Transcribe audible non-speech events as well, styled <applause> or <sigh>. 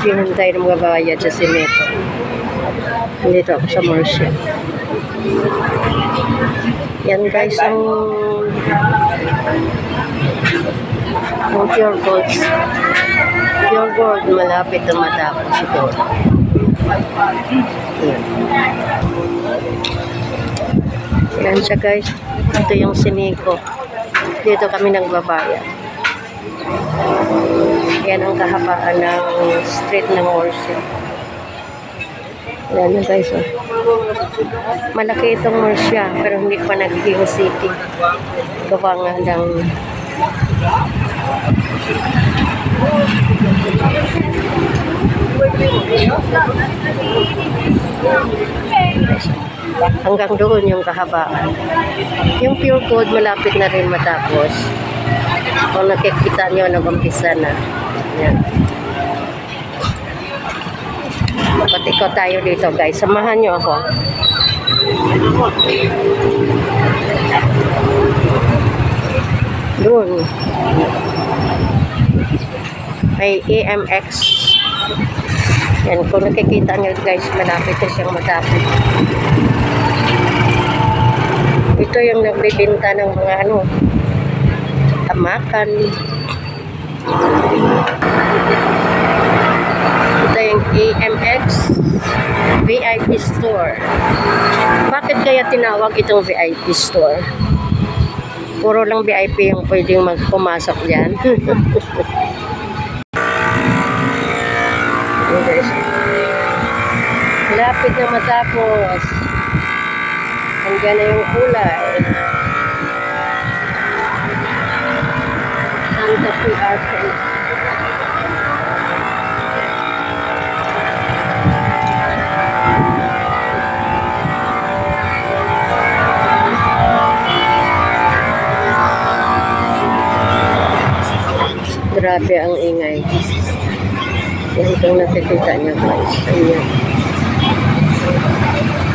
Hinintay ng mga bayad sa Sineto. Dito ako sa Marcia. Yan guys ang ang pure gold. Gold malapit na matapos ito. Yan. Yan siya guys. Ito yung siniko. Dito kami nagbabayad. Yan ang kahabaan ng street ng Morse. Yan na guys. Oh. Malaki itong Morse pero hindi pa nagiging city. Gawa nga ng hanggang doon yung kahabaan. Yung pure gold malapit na rin matapos. Kung nakikita nyo, nag-umpisa na. Yan. Patikot tayo dito guys. Samahan nyo ako. Doon. May AMX. Yan, kung nakikita nyo guys, malapit na siyang matapos. Ito yung nagbibinta ng mga ano, tamakan. Ito yung AMX VIP store. Bakit kaya tinawag itong VIP store? Puro lang VIP yung pwedeng magpumasok dyan. <laughs> Ayan, guys. Lapit na matapos. Hanggang na yung kulay. Santa Fe Arcade. Grabe ang ingay. Yan itong nakikita niyo guys. Ayan. Thank you.